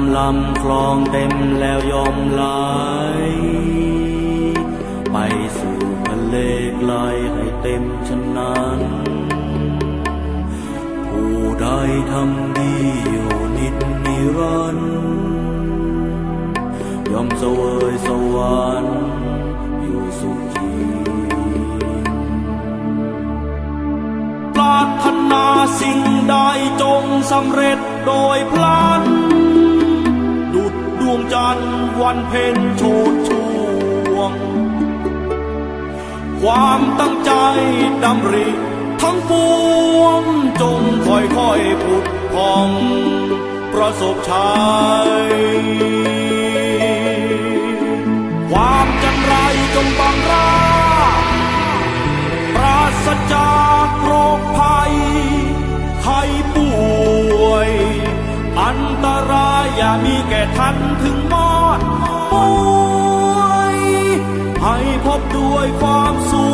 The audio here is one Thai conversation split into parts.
ำลำคลองเต็มแล้วยอมไหลไปสู่ทะเลไกลให้เต็มฉะนั้น ผู้ใดทำดีอยู่นิดนิรันดร์ยอมเสวยสวรรค์อยู่สุขีปรารถนาสิ่งใดจงสำเร็จโดยพลัน จันทร์วันเพ็ญโชดช่วง ความตั้งใจดำริ ทั้งปวงจงค่อยค่อยผุดพองประสบชัยความจันไรจงบังรา ท่านถึงมอดป่วยให้พบด้วยความสุข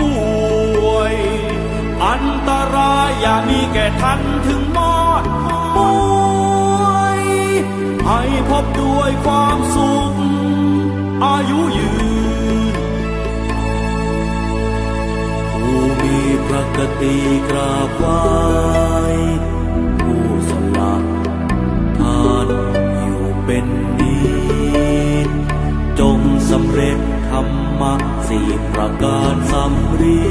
ป่วย อันตรายอย่ามีแก่ท่านถึงมอดป่วยให้พบด้วยความสุข อายุยืน ผู้มีพระกติกราบ สี่ประการสำเรี